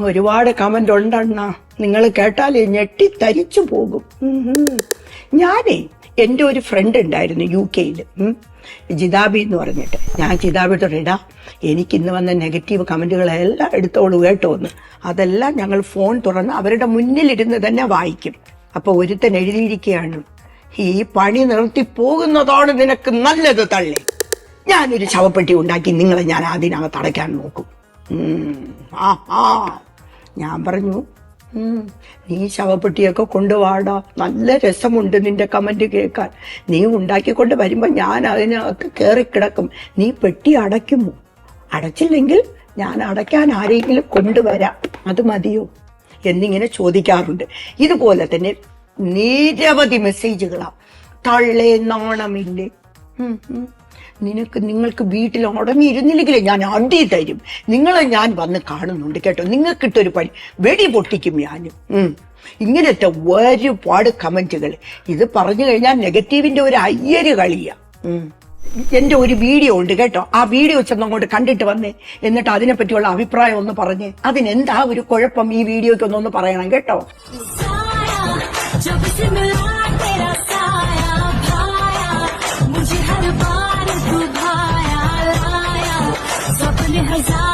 ഒരുപാട് കമന്റ് ഉണ്ടണ്ണ. നിങ്ങൾ കേട്ടാൽ ഞെട്ടി തരിച്ചു പോകും. ഞാനേ എന്റെ ഒരു ഫ്രണ്ട് ഉണ്ടായിരുന്നു യു കെയിൽ ജിതാബി എന്ന് പറഞ്ഞിട്ട്. ഞാൻ ജിതാബിയോട് ഇടാ എനിക്ക് ഇന്ന് വന്ന നെഗറ്റീവ് കമന്റുകളെല്ലാം എടുത്തോളൂ കേട്ടോ എന്ന്. അതെല്ലാം ഞങ്ങൾ ഫോൺ തുറന്ന് അവരുടെ മുന്നിലിരുന്ന് തന്നെ വായിക്കും. അപ്പോൾ ഒരുത്തൻ എഴുതിയിരിക്കുകയാണ് ഈ പണി നിർത്തി പോകുന്നതാണ് നിനക്ക് നല്ലത് തള്ളി. ഞാനൊരു ശവപ്പെട്ടി ഉണ്ടാക്കി നിങ്ങളെ ഞാൻ അതിനകത്ത് അടയ്ക്കാൻ നോക്കും. ഞാൻ പറഞ്ഞു നീ ശവപ്പെട്ടിയൊക്കെ കൊണ്ടുവാടാ. നല്ല രസമുണ്ട് നിന്റെ കമന്റ് കേൾക്കാൻ. നീ ഉണ്ടാക്കിക്കൊണ്ട് വരുമ്പോൾ ഞാൻ അതിനകത്ത് കയറിക്കിടക്കും നീ പെട്ടി അടയ്ക്കുമോ? അടച്ചില്ലെങ്കിൽ ഞാൻ അടയ്ക്കാൻ ആരെങ്കിലും കൊണ്ടുവരാം. അത് മതിയോ? എന്നിങ്ങനെ ചോദിക്കാറുണ്ട്. ഇതുപോലെ തന്നെ നിരവധി മെസ്സേജുകളാണ് തള്ളേ നാണമില്ലേ. നിനക്ക് നിങ്ങൾക്ക് വീട്ടിൽ ഉടങ്ങിയിരുന്നില്ലെങ്കിലേ ഞാൻ അടി തരും. നിങ്ങളെ ഞാൻ വന്ന് കാണുന്നുണ്ട് കേട്ടോ. നിങ്ങൾക്കിട്ടൊരു പണി. വെടി പൊട്ടിക്കും ഞാനും. ഇങ്ങനത്തെ ഒരുപാട് കമന്റുകൾ. ഇത് പറഞ്ഞു കഴിഞ്ഞാൽ നെഗറ്റീവിന്റെ ഒരു അയ്യര് കളിയാ. എന്റെ ഒരു വീഡിയോ ഉണ്ട് കേട്ടോ. ആ വീഡിയോ ചെന്ന് അങ്ങോട്ട് കണ്ടിട്ട് വന്നേ. എന്നിട്ട് അതിനെ പറ്റിയുള്ള അഭിപ്രായം ഒന്ന് പറഞ്ഞേ. അതിനെന്താ ഒരു കുഴപ്പം ഈ വീഡിയോയ്ക്ക് ഒന്നൊന്ന് പറയണം കേട്ടോ. हजार